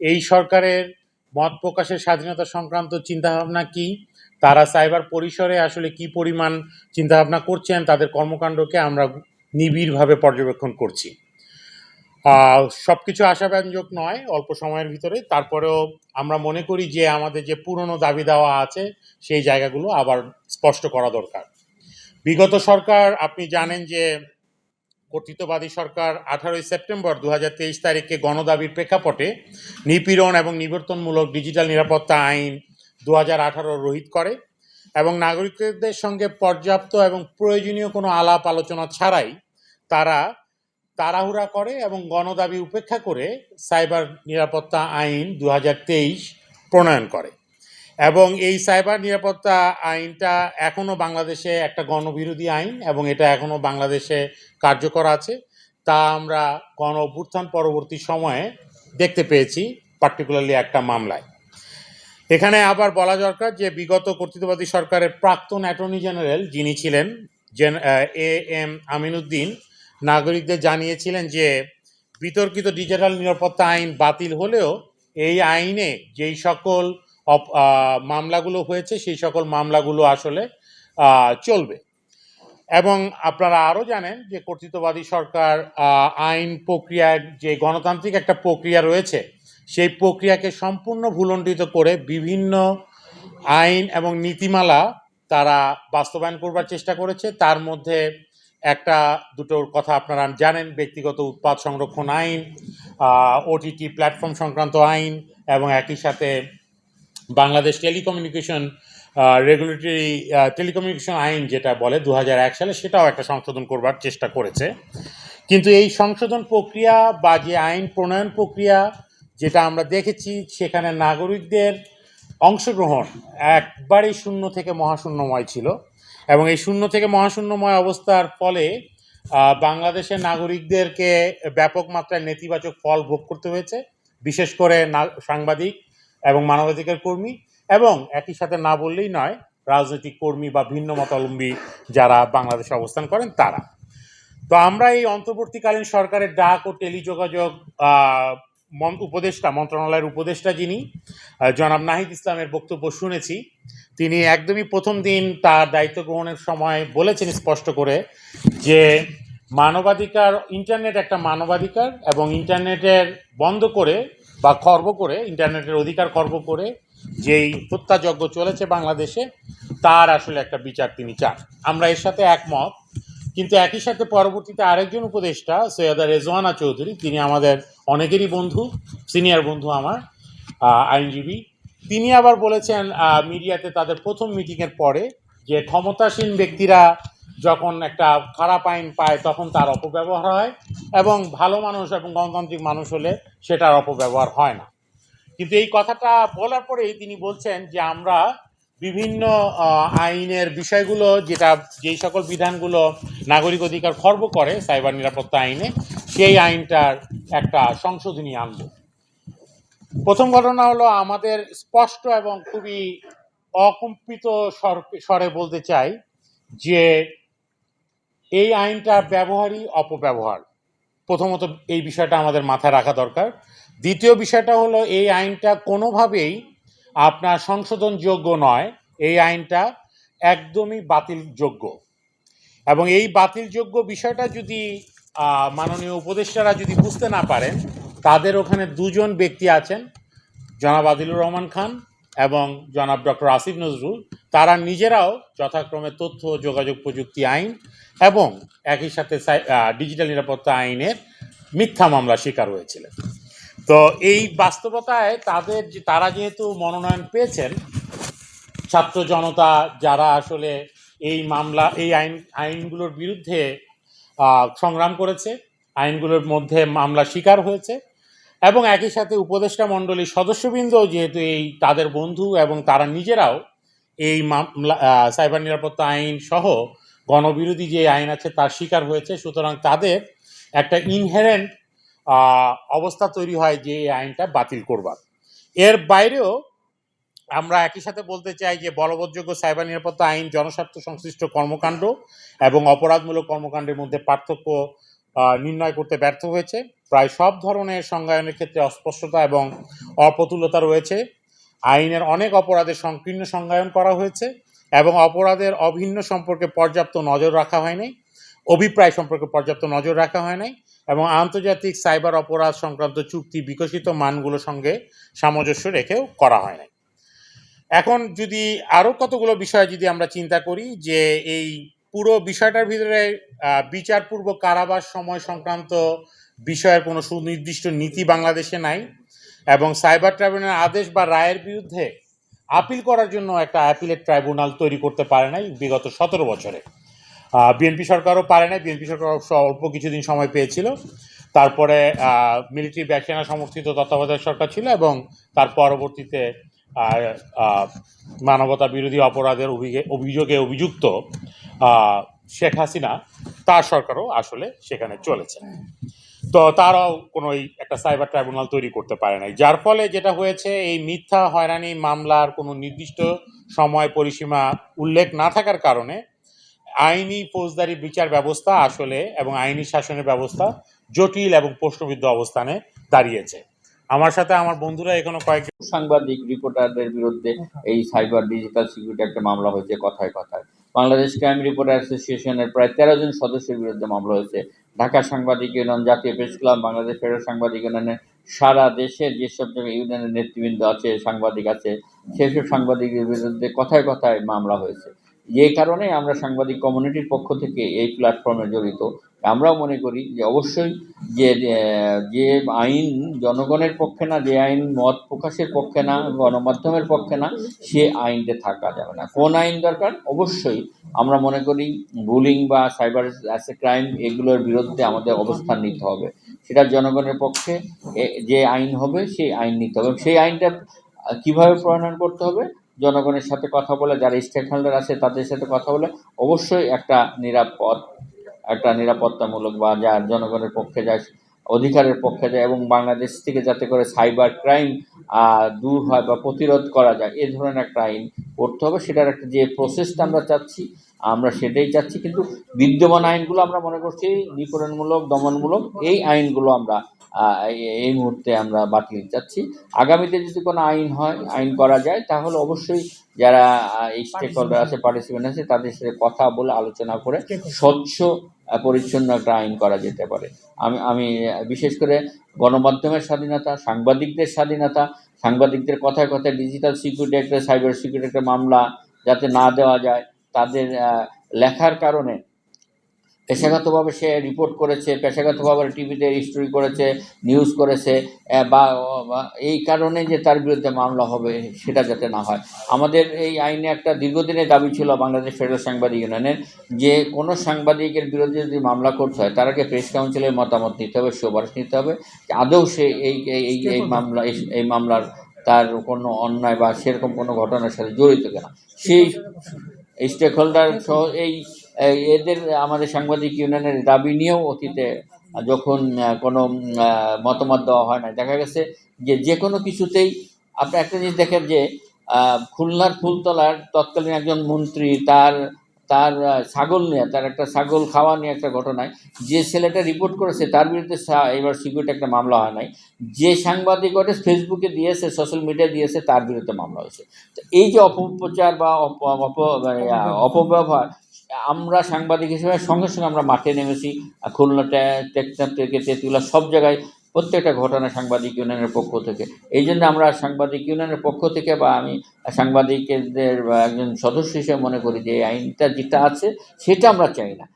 এই সরকারের মত প্রকাশের স্বাধীনতা সংক্রান্ত চিন্তাভাবনা কি? তারা সাইবার পরিসরে আসলে কি পরিমাণ চিন্তাভাবনা করছেন? তাদের কর্মকাণ্ডকে আমরা নিবিড়ভাবে পর্যবেক্ষণ করছি। সব কিছু আশাব্যঞ্জক নয়, অল্প সময়ের ভিতরে। তারপরেও আমরা মনে করি যে আমাদের যে পুরনো দাবি দেওয়া আছে, সেই জায়গাগুলো আবার স্পষ্ট করা দরকার। বিগত সরকার, আপনি জানেন যে কর্তৃত্ববাদী সরকার আঠারোই সেপ্টেম্বর দু হাজার তেইশ তারিখে গণদাবির প্রেক্ষাপটে নিপীড়ন এবং নিবর্তনমূলক ডিজিটাল নিরাপত্তা আইন দু রহিত করে এবং নাগরিকদের সঙ্গে পর্যাপ্ত এবং প্রয়োজনীয় কোনো আলাপ আলোচনা ছাড়াই তারা তাড়াহুড়া করে এবং গণদাবি উপেক্ষা করে সাইবার নিরাপত্তা আইন দু হাজার তেইশ প্রণয়ন করে। এবং এই সাইবার নিরাপত্তা আইনটা এখনও বাংলাদেশে একটা গণবিরোধী আইন এবং এটা এখনও বাংলাদেশে কার্যকর আছে। তা আমরা গণ অভ্যুত্থান পরবর্তী সময়ে দেখতে পেয়েছি পার্টিকুলারলি একটা মামলায়। এখানে আবার বলা দরকার যে বিগত কর্তৃত্ববাদী সরকারের প্রাক্তন অ্যাটর্নি জেনারেল যিনি ছিলেন এ এম আমিনুদ্দিন, নাগরিকদের জানিয়েছিলেন যে বিতর্কিত ডিজিটাল নিরাপত্তা আইন বাতিল হলেও এই আইনে যেই সকল মামলাগুলো হয়েছে, সেই সকল মামলাগুলো আসলে চলবে। এবং আপনারা আরও জানেন যে কর্তৃত্ববাদী সরকার আইন প্রক্রিয়ার যে গণতান্ত্রিক একটা প্রক্রিয়া রয়েছে, সেই প্রক্রিয়াকে সম্পূর্ণ ভুলণ্ডিত করে বিভিন্ন আইন এবং নীতিমালা তারা বাস্তবায়ন করবার চেষ্টা করেছে। তার মধ্যে একটা, দুটোর কথা আপনারা জানেন, ব্যক্তিগত উৎপাদ সংরক্ষণ আইন ওটিটি প্ল্যাটফর্ম সংক্রান্ত আইন এবং একই সাথে বাংলাদেশ টেলিকমিউনিকেশন রেগুলেটরি টেলিকমিউনিকেশন আইন যেটা বলে দু হাজার এক সালে সেটাও একটা সংশোধন করবার চেষ্টা করেছে। কিন্তু এই সংশোধন প্রক্রিয়া বা যে আইন প্রণয়ন প্রক্রিয়া যেটা আমরা দেখেছি, সেখানে নাগরিকদের অংশগ্রহণ একবারেই শূন্য থেকে মহাশূন্যময় ছিল এবং এই শূন্য থেকে মহাশূন্যময় অবস্থার ফলে বাংলাদেশের নাগরিকদেরকে ব্যাপক মাত্রায় নেতিবাচক ফল ভোগ করতে হয়েছে। বিশেষ করে সাংবাদিক এবং মানবাধিকার কর্মী এবং একই সাথে না বললেই নয়, রাজনৈতিক কর্মী বা ভিন্ন মতাবলম্বী যারা বাংলাদেশে অবস্থান করেন তারা। তো আমরা এই অন্তর্বর্তীকালীন সরকারের ডাক ও টেলিযোগাযোগ উপদেষ্টা, মন্ত্রণালয়ের উপদেষ্টা যিনি জনাব নাহিদ ইসলামের বক্তব্য শুনেছি। তিনি একদমই প্রথম দিন তার দায়িত্ব গ্রহণের সময় বলেছেন স্পষ্ট করে যে মানবাধিকার, ইন্টারনেট একটা মানবাধিকার এবং ইন্টারনেটের বন্ধ করে বা খর্ব করে, ইন্টারনেটের অধিকার খর্ব করে যেই হত্যাযজ্ঞ চলেছে বাংলাদেশে, তার আসলে একটা বিচার তিনি চান। আমরা এর সাথে একমত, কিন্তু একই সাথে পরবর্তীতে আরেকজন উপদেষ্টা, সৈয়দা রেজওয়ানা চৌধুরী, তিনি আমাদের অনেকেরই বন্ধু, সিনিয়র বন্ধু আমার আইনজীবী, তিনি আবার বলেছেন মিডিয়াতে তাদের প্রথম মিটিংয়ের পরে যে ক্ষমতাসীন ব্যক্তিরা যখন একটা খারাপ আইন পায়, তখন তার অপব্যবহার হয় এবং ভালো মানুষ এবং গণতান্ত্রিক মানুষ হলে সেটার অপব্যবহার হয় না। কিন্তু এই কথাটা বলার পরেই তিনি বলছেন যে আমরা বিভিন্ন আইনের বিষয়গুলো যেটা, যেই সকল বিধানগুলো নাগরিক অধিকার খর্ব করে সাইবার নিরাপত্তা আইনে, সেই আইনটার একটা সংশোধনী আনব। প্রথম ঘটনা হলো আমাদের স্পষ্ট এবং খুবই অকম্পিত স্বর- স্বরে বলতে চাই যে এই আইনটার ব্যবহারই অপব্যবহার। প্রথমত এই বিষয়টা আমাদের মাথায় রাখা দরকার। দ্বিতীয় বিষয়টা হলো এই আইনটা কোনোভাবেই আপনার সংশোধনযোগ্য নয়। এই আইনটা একদমই বাতিলযোগ্য। এবং এই বাতিলযোগ্য বিষয়টা যদি মাননীয় উপদেষ্টারা যদি বুঝতে না পারেন, তাদের ওখানে দুজন ব্যক্তি আছেন, জনাব আদিলুর রহমান খান এবং জনাব ডক্টর আসিফ নজরুল, তারা নিজেরাও যথাক্রমে তথ্য ও যোগাযোগ প্রযুক্তি আইন এবং একই সাথে ডিজিটাল নিরাপত্তা আইনের মিথ্যা মামলা শিকার হয়েছিলেন। তো এই বাস্তবতায় তাদের যে, তারা যেহেতু মনোনয়ন পেয়েছেন, ছাত্র জনতা যারা আসলে এই মামলা, এই আইন, আইনগুলোর বিরুদ্ধে সংগ্রাম করেছে, আইনগুলোর মধ্যে মামলা শিকার হয়েছে এবং একই সাথে উপদেষ্টা মণ্ডলীর সদস্যবৃন্দও যেহেতু এই তাদের বন্ধু এবং তারা নিজেরাও এই মামলা সাইবার নিরাপত্তা আইন সহ গণবিরোধী যে আইন আছে তার শিকার হয়েছে। সুতরাং তাদের একটা ইনহেরেন্ট অবস্থা তৈরি হয় যে এই আইনটা বাতিল করবার। এর বাইরেও আমরা একই সাথে বলতে চাই যে বলবৎযোগ্য সাইবার নিরাপত্তা আইন, জনস্বার্থ সংশ্লিষ্ট কর্মকাণ্ড এবং অপরাধমূলক কর্মকাণ্ডের মধ্যে পার্থক্য নির্ণয় করতে ব্যর্থ হয়েছে। প্রায় সব ধরনের সংজ্ঞায়নের ক্ষেত্রে অস্পষ্টতা এবং অপ্রতুলতা রয়েছে। আইনের অনেক অপরাধের সংকীর্ণ সংজ্ঞায়ন করা হয়েছে এবং অপরাধের অভিন্ন সম্পর্কে পর্যাপ্ত নজর রাখা হয়নি, অভিপ্রায় সম্পর্কে পর্যাপ্ত নজর রাখা হয় নাই এবং আন্তর্জাতিক সাইবার অপরাধ সংক্রান্ত চুক্তি বিকশিত মানগুলোর সঙ্গে সামঞ্জস্য রেখেও করা হয় নাই এখন যদি আরও কতগুলো বিষয় যদি আমরা চিন্তা করি যে এই পুরো বিষয়টার ভিতরে বিচারপূর্ব কারাবাস সময় সংক্রান্ত বিষয়ের কোনো সুনির্দিষ্ট নীতি বাংলাদেশে নাই এবং সাইবার ট্রাইব্যুনাল আদেশ বা রায়ের বিরুদ্ধে আপিল করার জন্য একটা অ্যাপিলেট ট্রাইব্যুনাল তৈরি করতে পারে নাই বিগত সতেরো বছরে। বিএনপি সরকারও পারে নাই, বিএনপি সরকার অবশ্য অল্প কিছুদিন সময় পেয়েছিল। তারপরে মিলিটারি ব্যাকসেনা সমর্থিত তত্ত্বাবধায়ক সরকার ছিল এবং তার পরবর্তীতে মানবতা বিরোধী অপরাধের অভিযোগে অভিযুক্ত শেখ হাসিনা, তার সরকারও আসলে সেখানে চলেছে। তো তারাও কোনো একটা সাইবার ট্রাইব্যুনাল তৈরি করতে পারে নাই। যার ফলে যেটা হয়েছে, এই মিথ্যা, হয়রানি, মামলার কোনো নির্দিষ্ট সময় পরিসীমা উল্লেখ না থাকার কারণে আইনি ফৌজদারি বিচার ব্যবস্থা আসলে এবং আইনি শাসনের ব্যবস্থা জটিল এবং প্রশ্নবিদ্ধ অবস্থানে দাঁড়িয়েছে। আমার সাথে আমার বন্ধুরা এখনও কয়েক সাংবাদিক, রিপোর্টারদের বিরুদ্ধে এই সাইবার ডিজিটাল সিকিউরিটি একটা মামলা হয়েছে কথায় কথায়। বাংলাদেশ ক্রাইম রিপোর্টার অ্যাসোসিয়েশনের প্রায় তেরো জন সদস্যের বিরুদ্ধে মামলা হয়েছে। ঢাকা সাংবাদিক ইউনিয়ন, জাতীয় প্রেস ক্লাব, বাংলাদেশ ফেডারেল সাংবাদিক ইউনিয়নের সারা দেশের যেসব ইউনিয়নের নেতৃবৃন্দ আছে, সাংবাদিক আছে, সেসব সাংবাদিকের বিরুদ্ধে কথায় কথায় মামলা হয়েছে। যে কারণে আমরা সাংবাদিক কমিউনিটির পক্ষ থেকে এই প্ল্যাটফর্মে জড়িত। আমরাও মনে করি যে অবশ্যই যে যে আইন জনগণের পক্ষে না, যে আইন মত প্রকাশের পক্ষে না, গণমাধ্যমের পক্ষে না, সে আইনতে থাকা যাবে না। কোন আইন দরকার? অবশ্যই আমরা মনে করি বুলিং বা সাইবার ক্রাইম এগুলোর বিরুদ্ধে আমাদের অবস্থান নিতে হবে। সেটা জনগণের পক্ষে যে আইন হবে সেই আইন নিতে হবে। সেই আইনটা কীভাবে প্রণয়ন করতে হবে? জনগণের সাথে কথা বলে, যারা স্টেক হোল্ডার আছে তাদের সাথে কথা বলে, অবশ্যই একটা নিরাপদ একটা নিরাপত্তামূলক বা যার জনগণের পক্ষে যায়, অধিকারের পক্ষে যায় এবং বাংলাদেশ থেকে যাতে করে সাইবার ক্রাইম দূর হয় বা প্রতিরোধ করা যায়, এ ধরনের একটা আইন করতে হবে। সেটার একটা যে প্রসেসটা আমরা চাচ্ছি, আমরা সেটাই চাচ্ছি। কিন্তু বিদ্যমান আইনগুলো আমরা মনে করছি নিপরণমূলক দমনমূলক, এই আইনগুলো আমরা এই- মুহূর্তে আমরা বাতিল চাচ্ছি। আগামীতে যদি কোনো আইন হয়, আইন করা যায়, তাহলে অবশ্যই যারা এই স্টেক হোল্ডার আছে পার্টিসিপেন্ট আছে, তাদের সাথে কথা বলে, আলোচনা করে, স্বচ্ছ পরিচ্ছন্ন একটা আইন করা যেতে পারে। আমি আমি বিশেষ করে গণমাধ্যমের স্বাধীনতা, সাংবাদিকদের স্বাধীনতা, সাংবাদিকদের কথায় কথায় ডিজিটাল সিকিউরিটি একটা সাইবার সিকিউরিটি একটা মামলা যাতে না দেওয়া যায়, তাদের লেখার কারণে পেশাগতভাবে সে রিপোর্ট করেছে পেশাগতভাবে টিভিতে স্টোরি করেছে নিউজ করেছে বা এই কারণে যে তার বিরুদ্ধে মামলা হবে সেটা যাতে না হয়। আমাদের এই আইনে একটা দীর্ঘদিনের দাবি ছিল বাংলাদেশ ফেডারেল সাংবাদিক ইউনিয়নের যে কোনো সাংবাদিকের বিরুদ্ধে যদি মামলা করতে হয় তার আগে প্রেস কাউন্সিলের মতামত নিতে হবে সুপারিশ নিতে হবে। যে আদৌ সে এই এই- এই মামলা এই- মামলার তার কোনো অন্যায় বা সেরকম কোনো ঘটনার সাথে জড়িত কিনা? সেই স্টেক হোল্ডার সহ এই এদের আমাদের সাংবাদিক ইউনিয়নের দাবি নিয়েও অতীতে যখন কোনো মতামত দেওয়া হয় না দেখা গেছে যে যে কোনো কিছুতেই আপনি একটা জিনিস দেখেন যে খুলনার ফুলতলার তৎকালীন একজন মন্ত্রী তার তার ছাগল নিয়ে তার একটা ছাগল খাওয়া নিয়ে একটা ঘটনায় যে ছেলেটা রিপোর্ট করেছে তার বিরুদ্ধে এবার সিকিউরিটি একটা মামলা হয় নাই। যে সাংবাদিক ওটা ফেসবুকে দিয়েছে সোশ্যাল মিডিয়া দিয়েছে তার বিরুদ্ধে মামলা হয়েছে। তো এই যে অপপ্রচার বা অপ- অপ- মানে, অপব্যবহার আমরা সাংবাদিক হিসেবে সঙ্গে সঙ্গে আমরা মাঠে নেমেছি খুলনা টেকচাঁদ থেকে তেঁতুলা সব জায়গায় প্রত্যেকটা ঘটনা সাংবাদিক ইউনিয়নের পক্ষ থেকে। এই জন্য আমরা সাংবাদিক ইউনিয়নের পক্ষ থেকে বা আমি সাংবাদিকদের একজন সদস্য হিসেবে মনে করি যে এই আইনটা যেটা আছে সেটা আমরা চাই না।